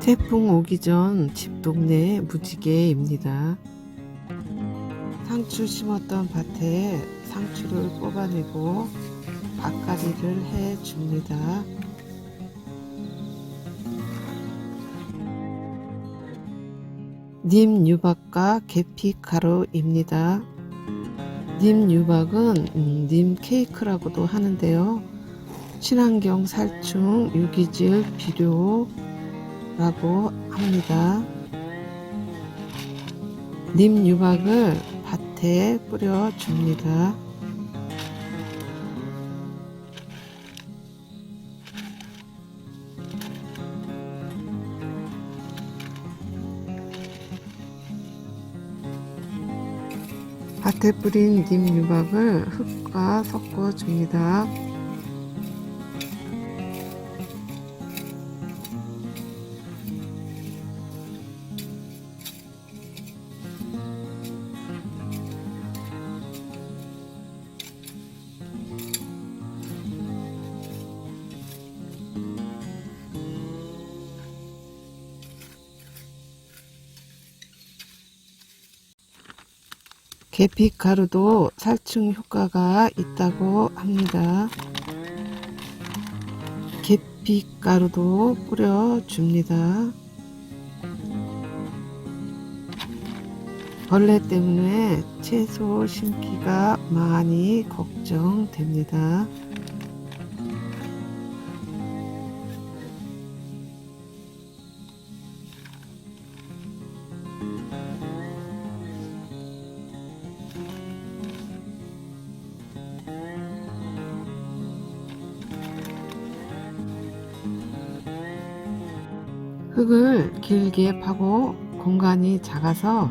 태풍 오기 전 집 동네 무지개입니다. 상추 심었던 밭에 상추를 뽑아내고 밭가리를 해 줍니다. 님 유박과 계피 가루입니다. 님 유박은 음, 님 케이크라고도 하는데요. 친환경 살충 유기질 비료 라고 합니다. 님 유박을 밭에 뿌려 줍니다. 밭에 뿌린 님 유박을 흙과 섞어 줍니다. 계피 가루도 살충 효과가 있다고 합니다. 계피 가루도 뿌려 줍니다. 벌레 때문에 채소 심기가 많이 걱정됩니다. 흙을 길게 파고 공간이 작아서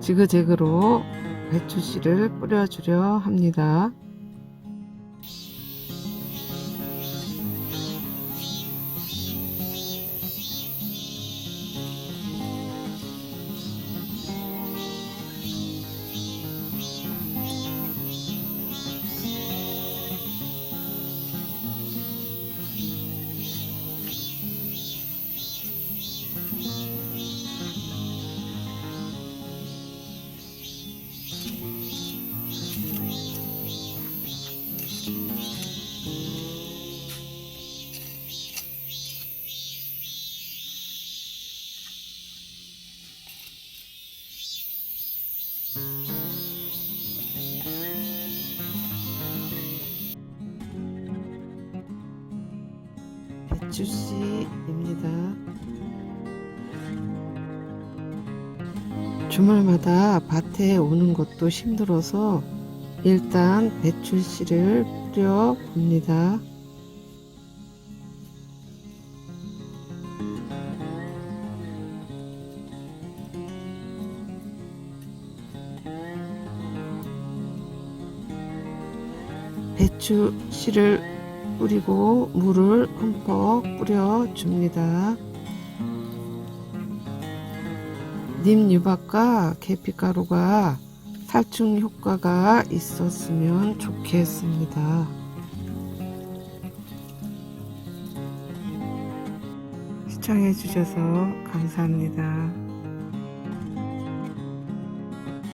지그재그로 배추씨를 뿌려주려 합니다. 배추씨입니다. 주말마다 밭에 오는 것도 힘들어서 일단 배추씨를 뿌려 봅니다. 배추 씨를 뿌리고 물을 흠뻑 뿌려 줍니다. 님 유박과 계피가루가 살충 효과가 있었으면 좋겠습니다. 시청해 주셔서 감사합니다.